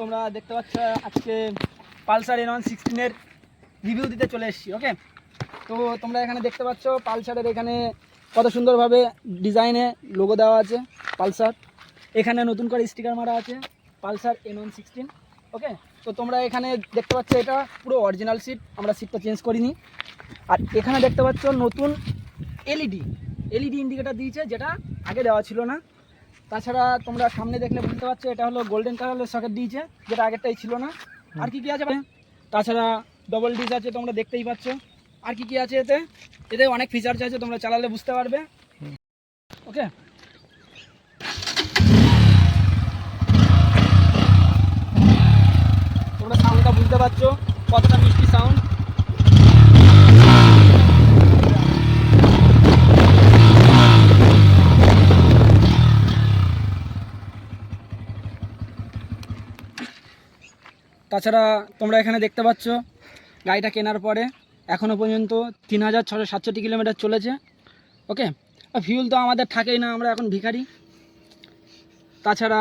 তোমরা দেখতে পাচ্ছ, আজকে পালসার এন ওয়ান সিক্সটিনের রিভিউ দিতে চলে এসেছি ওকে তো তোমরা এখানে দেখতে পাচ্ছ পালসারের এখানে কত সুন্দরভাবে ডিজাইনে লোগো দেওয়া আছে, পালসার। এখানে নতুন করে স্টিকার মারা আছে, Pulsar N one sixteen okay তো তোমরা এখানে দেখতে পাচ্ছ, এটা পুরো অরিজিনাল সিট আমরা সিটটা চেঞ্জ করিনি। আর এখানে দেখতে পাচ্ছ, নতুন এলইডি এলইডি ইন্ডিকেটার দিয়েছে, যেটা আগে দেওয়া ছিল না। তাছাড়া তোমরা সামনে দেখলে বুঝতে পারছ, এটা হলো গোল্ডেন কালারের সকেট দিয়েছে, যেটা আগেরটাই ছিল না। আর কি কি আছে? তাছাড়া ডবল ডিস আছে, তোমরা দেখতেই পাচ্ছ। আর কি কি আছে এতে? এতে অনেক ফিচার্স আছে, তোমরা চালালে বুঝতে পারবে। ওকে তোমরা সাউন্ডটা বুঝতে পারছ, কতটা মিষ্টি সাউন্ড তাছাড়া তোমরা এখানে দেখতে পাচ্ছ, গাড়িটা কেনার পরে এখনও পর্যন্ত তিন হাজার ছশো সাতষট্টি কিলোমিটার চলেছে, ওকে? ফিউল তো আমাদের থাকেই না, আমরা এখন ভিখারি। তাছাড়া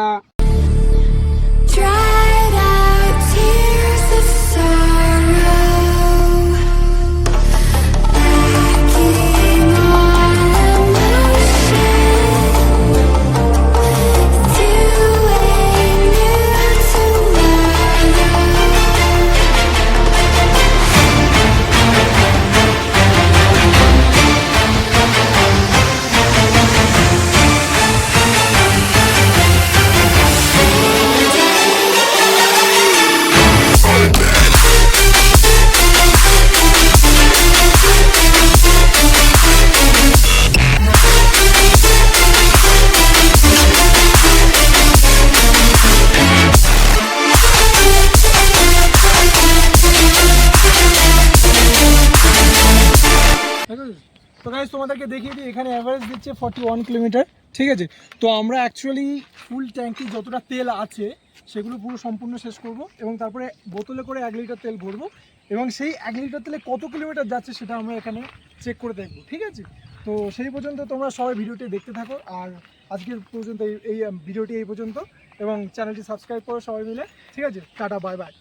তো গাইজ তোমাদেরকে দেখিয়ে দিই, এখানে অ্যাভারেজ দিচ্ছে ফর্টি ওয়ান কিলোমিটার ঠিক আছে? তো আমরা অ্যাকচুয়ালি ফুল ট্যাঙ্কি যতটা তেল আছে, সেগুলো পুরো সম্পূর্ণ শেষ করব এবং তারপরে বোতলে করে এক লিটার তেল ভরবো এবং সেই এক লিটার তেলে কত কিলোমিটার যাচ্ছে সেটা আমরা এখানে চেক করে দেখব, ঠিক আছে? তো সেই পর্যন্ত তোমরা সবাই ভিডিওটি দেখতে থাকো আর আজকের পর্যন্ত এই এই, ভিডিওটি এই পর্যন্ত এবং চ্যানেলটি সাবস্ক্রাইব করো সবাই মিলে, ঠিক আছে? Tata bye bye